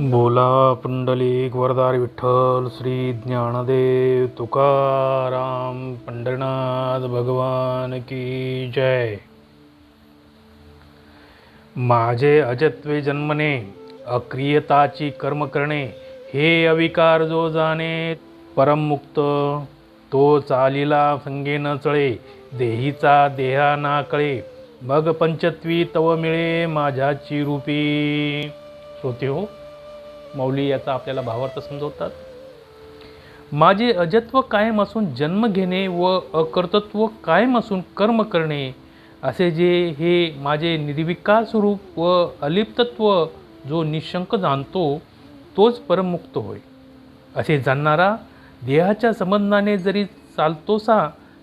बोला पुंडलिक वरदार विठ्ठल श्री ज्ञानदेव तुकाराम पंढरनाथ भगवान की जय. माझे अजत्वे जन्मने अक्रियताची कर्म करणे हे अविकार जो जाणे परममुक्त तो चालीला संगे न चळे देहीचा देहा ना कळे मग पंचत्वी तव मिळे माझ्याची रूपी. श्रोते हो मौली याचा आपल्याला भावार्थ समजवतात. माझे अजत्व कायम असून जन्म घेणे व अकर्तत्व कायम असून कर्म करणे असे जे हे माझे निर्विकार स्वरूप व अलिप्तत्व जो निशंक जाणतो तोच परममुक्त होय. असे जाणणारा देहाच्या संबंधाने जरी चालतोसा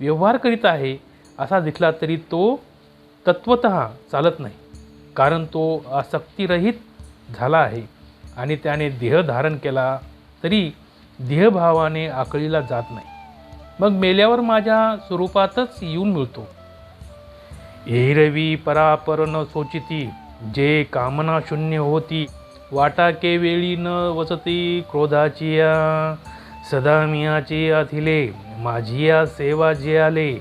व्यवहार करीत आहे असा दिसला तरी तो तत्वत चालत नाही कारण तो आसक्तिरहित झाला आहे. आणि त्याने देह धारण केला तरी देहभावाने आकळीला जात नाही. मग मेल्यावर माझ्या स्वरूपातच येऊन मिळतो. एरवी परापर न सोचिती जे कामना शून्य होती वाटाके वेळी न वसती क्रोधाची या सदा मियाची माझी या सेवा जे आले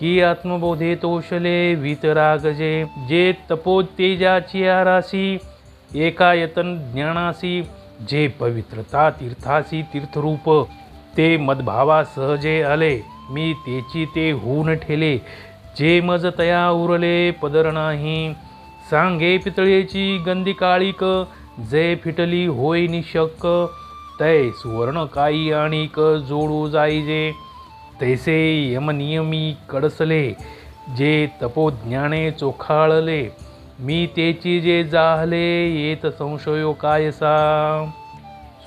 की आत्मबोधे तोषले वितरागजे जे तपोतेजाची राशी एकायतन ज्ञानासी जे पवित्रता तीर्थासी तीर्थरूप ते मदभावा सहजे आले मी तेची ते होऊन ठेले जे मज तया उरले पदर नाही. सांगे पितळेची गंदी काळीक जे फिटली होय निशक तय सुवर्ण काही आणिक जोडू जाईजे. तैसे यमनियमी कडसले जे तपोज्ञाने चोखाळले मी तेची जे जाहले येत संशयो कायसा.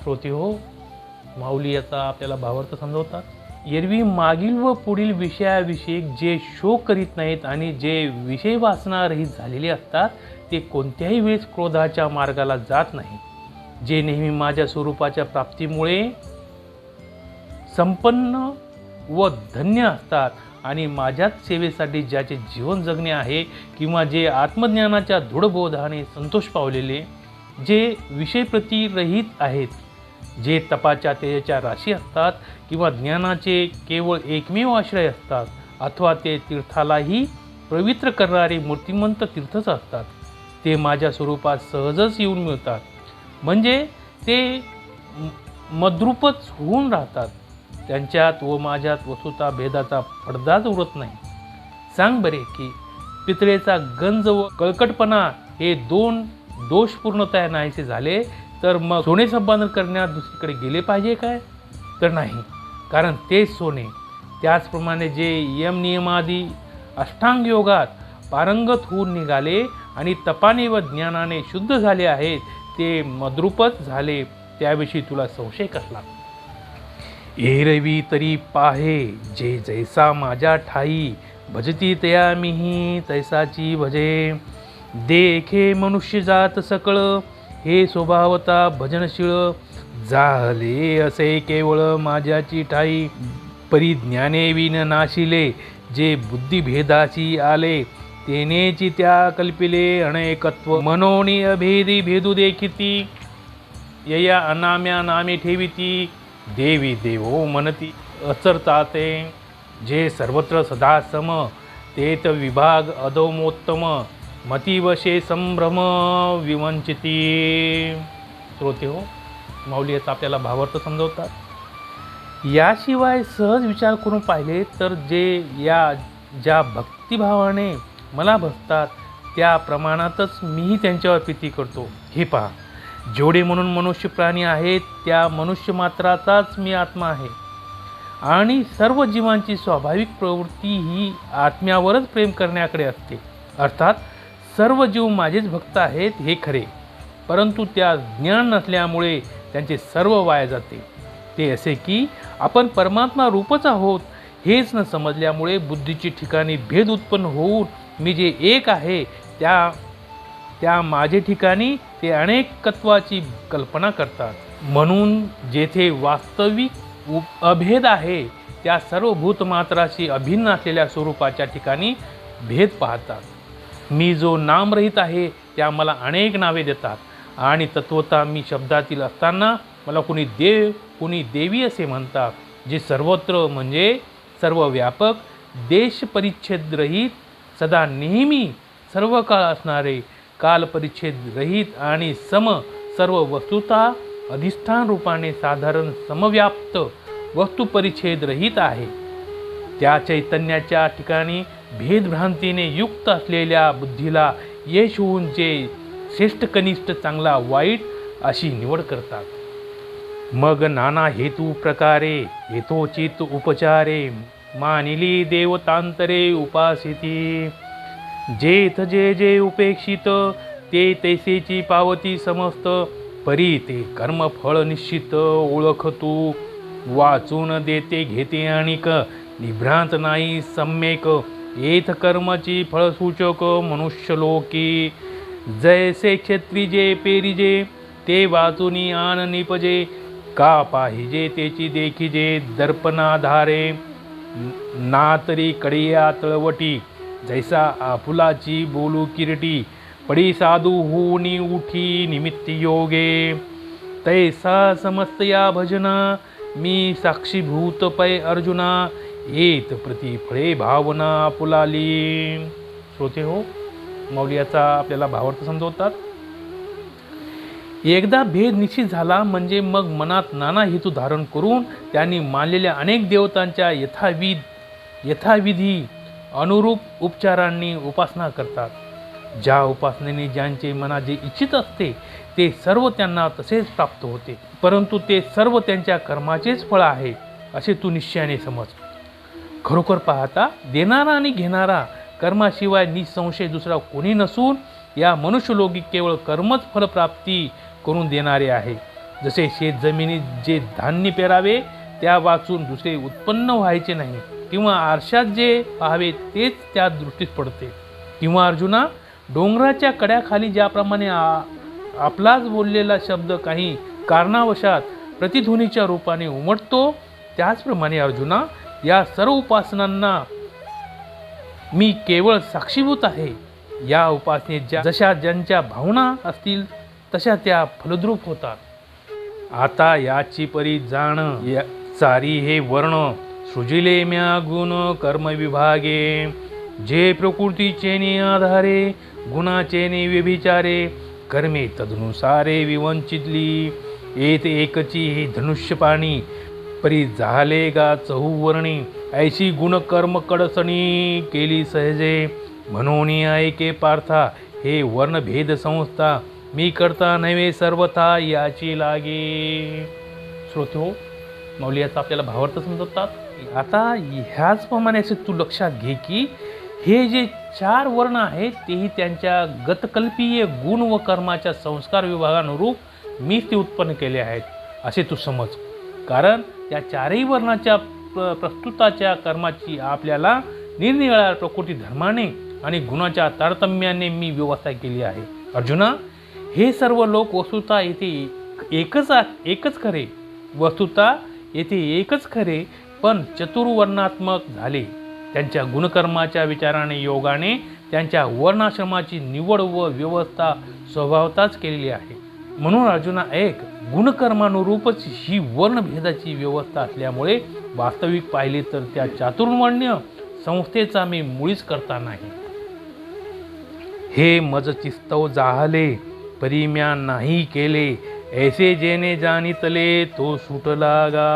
श्रोती हो माऊली याचा आपल्याला भावार्थ समजवतात. एरवी मागील व पुढील विषयाविषयी जे शो करीत नाहीत आणि जे विषय वाचनारहित झालेले असतात ते कोणत्याही वेळेस क्रोधाच्या मार्गाला जात नाही जे नेहमी माझ्या स्वरूपाच्या प्राप्तीमुळे संपन्न व धन्य असतात आणि माझ्याच सेवेसाठी ज्याचे जीवन जगणे आहे किंवा जे आत्मज्ञानाच्या दृढबोधाने संतोष पावलेले जे विषयप्रतिरहित आहेत जे तपाच्या तेजाच्या राशी असतात किंवा ज्ञानाचे केवळ एकमेव आश्रय असतात अथवा ते तीर्थालाही पवित्र करणारे मूर्तिमंत तीर्थच असतात ते माझ्या स्वरूपात सहजच येऊन मिळतात. म्हणजे ते मद्रुपच मद्रूपच होऊन राहतात. त्यांच्यात व माझ्यात वसुता भेदाचा पडदाच उरत नाही. सांग बरे की पितळेचा गंज व कळकटपणा हे दोन दोषपूर्णता नाहीसे झाले तर मग सोने संपादन करण्यात दुसरीकडे गेले पाहिजे काय? तर नाही कारण तेच सोने त्याचप्रमाणे जे यम नियमादी अष्टांग योगात पारंगत होऊन निघाले आणि तपाने व ज्ञानाने शुद्ध झाले आहेत ते मद्रूपच झाले त्याविषयी तुला संशय कसला? एरवी तरी पाहे जे जैसा माझ्या ठाई भजती तया मीही तैसाची भजे. देखे मनुष्य जात सकळ हे स्वभावता भजनशीळ. जाहले असे केवळ माझ्याची ठाई. परिज्ञाने विन नाशिले जे बुद्धिभेदाशी आले तेनेची त्या कल्पिले अनेकत्व. मनोनी अभेदी भेदू देखिती यया अनाम्या नामे ठेविती. देवी देवो मनती अचरताते जे सर्वत्र सदा सम तेत विभाग अधोमोत्तम मतिवशे संभ्रम विवंचिती. श्रोते हो माऊली याचा आपल्याला भावार्थ समजवतात. याशिवाय सहज विचार करून पाहिले तर जे या ज्या भक्तिभावाने मला भजतात त्या प्रमाणातच मीही त्यांच्यावर प्रीती करतो. हे पहा. जेवढे म्हणून मनुष्य प्राणी आहेत त्या मनुष्य मात्राचाच मी आत्मा आहे. आणि सर्व जीवांची स्वाभाविक प्रवृत्ती ही आत्म्यावरच प्रेम करण्याकडे असते. अर्थात सर्व जीव माझेच भक्त आहेत हे खरे. परंतु त्या ज्ञान नसल्यामुळे त्यांचे सर्व वाया जाते. ते असे की आपण परमात्मा रूपच आहोत हेच न समजल्यामुळे बुद्धीची ठिकाणी भेद उत्पन्न होऊन मी जे एक आहे त्या त्या माझे ठिकाणी ते अनेक तत्वाची कल्पना करतात. म्हणून जेथे वास्तविक अभेद आहे त्या सर्व भूतमात्राशी अभिन्न असलेल्या स्वरूपाच्या ठिकाणी भेद पाहतात. मी जो नामरहित आहे त्या मला अनेक नावे देतात आणि तत्वता मी शब्दातील असताना मला कुणी देव कुणी देवी असे म्हणतात जे सर्वत्र म्हणजे सर्व व्यापक देश परिच्छेदरहित सदा नेहमी सर्व काळ असणारे कालपरिच्छेद रहित आणि सम सर्व वस्तुता अधिष्ठान रूपाने साधारण समव्याप्त वस्तुपरिच्छेद रहित आहे. त्या चैतन्याच्या ठिकाणी भेदभ्रांतीने युक्त असलेल्या बुद्धीला यश होऊन जे श्रेष्ठ कनिष्ठ चांगला वाईट अशी निवड करतात. मग नाना हेतू प्रकारे हेतोचित उपचारे मानिली देवतांतरे उपासिती. जेथ जे जे उपेक्षित ते तैसेची पावती समस्त. परी ते कर्मफळ निश्चित ओळख तू वाचून देते घेते आणिक. निभ्रांत नाही सम्यक. येथ कर्माची फळसूचक मनुष्य लोकी. जैसे क्षत्रिजे पेरिजे ते वाचूनी आन निपजे. का पाहिजे त्याची देखिजे दर्पणाधारे. ना तरी कडिया तळवटी. जैसा फुलाची बोलू किरटी पडी साधू होनी उठी निमित्त योगे। तैसा समस्त या भजना मी साक्षीभूत पै अर्जुना येत प्रति फळे भावना फुलाली श्रोते हो मौल्याचा आपल्याला भावार्थ समजवतात। एकदा भेद निश्चित झाला म्हणजे मग मनात नाना हेतू धारण करून त्यांनी मानलेल्या अनेक देवतांच्या यथाविध यथाविधी अनुरूप उपचारांनी उपासना करतात. ज्या उपासनेने ज्यांचे मना जे इच्छित असते ते सर्व त्यांना तसेच प्राप्त होते. परंतु ते सर्व त्यांच्या कर्माचेच फळ आहे असे तू निश्चयाने समज. खरोखर पाहता देणारा आणि घेणारा कर्माशिवाय निसंशय दुसरा कोणी नसून या मनुष्यलोगी केवळ कर्मच फलप्राप्ती करून देणारे आहे. जसे शेत जमिनीत जे धान्य पेरावे त्या वाचून दुसरे उत्पन्न व्हायचे नाही. किंवा आरशात जे पाहावे तेच त्या दृष्टीत पडते. किंवा अर्जुना डोंगराच्या कड्याखाली ज्याप्रमाणे आ आपलाच बोललेला शब्द काही कारणावशात प्रतिध्वनीच्या रूपाने उमटतो त्याचप्रमाणे अर्जुना या सर्व उपासनांना मी केवळ साक्षीभूत आहे. या उपासनेत ज्या जशा ज्यांच्या भावना असतील तशा त्या फलद्रूप होतात. आता याची परी जाण या चारी हे वर्ण सुजिले म्या गुण कर्म विभागे जे प्रकृतीचे आधारे गुणाचे ने व्यभिचारे कर्मे तदनुसारे विवंचितली. येत एकची ही धनुष्यपाणी परी झाले गा चहुवर्णी ऐशी गुणकर्म कडसणी केली सहजे. म्हणून ऐके पार्था हे वर्णभेद संस्था मी करता नव्हे सर्वथा याची लागे. श्रोतो हो मौली आपल्याला भावार्थ समजतात? आता ह्याचप्रमाणे असे तू लक्षात घे की हे जे चार वर्ण आहेत तेही त्यांच्या गतकल्पीय गुण व कर्माच्या संस्कार विभागानुरूप मीच ते उत्पन्न केले आहेत असे तू समज. कारण या चारही वर्णाच्या प्रस्तुताच्या कर्माची आपल्याला निरनिराळ्या प्रकृती धर्माने आणि गुणाच्या तारतम्याने मी व्यवस्था केली आहे. अर्जुना हे सर्व लोक वस्तुता येथे एकच एकच खरे. वस्तुता येथे एकच खरे पण चतुर्वर्णात्मक झाले. त्यांच्या गुणकर्माच्या विचाराने योगाने त्यांच्या वर्णाश्रमाची निवड व व्यवस्था स्वभावताच केलेली आहे. म्हणून अर्जुना एक गुणकर्मानुरूपच ही वर्णभेदाची व्यवस्था असल्यामुळे वास्तविक पाहिले तर त्या चातुर्वर्ण्य संस्थेचा मी मुळीच करता नाही. हे मज चिस्तव जाहले परिम्या नाही केले ऐसे जेने जाणितले तो सुटला गा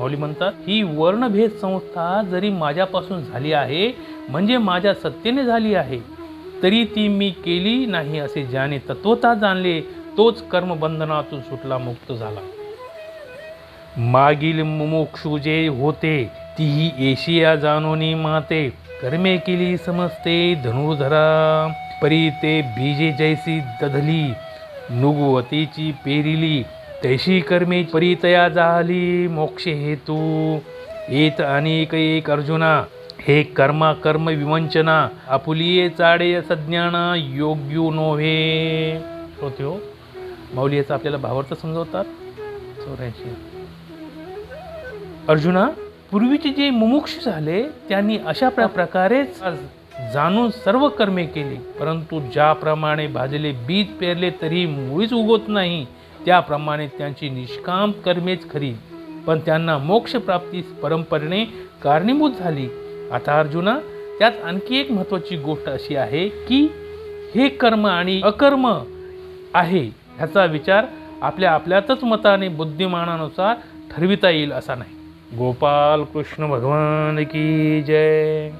माऊली म्हणतात ही वर्णभेद संस्था जरी माझ्यापासून झाली आहे म्हणजे माझ्या सत्तेने झाली आहे. तरी ती मी केली नाही असे ज्याने तत्वता जाणले तोच कर्मबंधनातून सुटला मुक्त झाला. मागील मुमुक्षु जे होते तीही एशिया जाणोनी माते. कर्मे केली समजते धनुर्धरा. परी ते बीजे जैसी दधली. नुगवतीची पेरिली. तैशी कर्मे परितया झाली मोक्ष हेतू। येत अनेक एक अर्जुना हे कर्मा कर्म विवंचना आपुलिये चाडे सज्ञान योग्य नोव्हे होते हो। माऊली याचा आपल्याला भावार्थ समजवतात? चौऱ्याऐंशी. अर्जुना पूर्वीचे जे मुमुक्ष झाले त्यांनी अशा प्र- प्रकारेच जाणून सर्व कर्मे केली. परंतु ज्याप्रमाणे भाजले बीज पेरले तरी मुळीच उगवत नाही. त्याप्रमाणे त्यांची निष्काम कर्मेच खरी. पण त्यांना मोक्षप्राप्तीस परंपरेने कारणीभूत झाली. आता अर्जुना त्यात आणखी एक महत्त्वाची गोष्ट अशी आहे की हे कर्म आणि अकर्म आहे ह्याचा विचार आपल्या आपल्यातच मताने बुद्धिमानानुसार ठरविता येईल असा नाही. गोपाल कृष्ण भगवान की जय.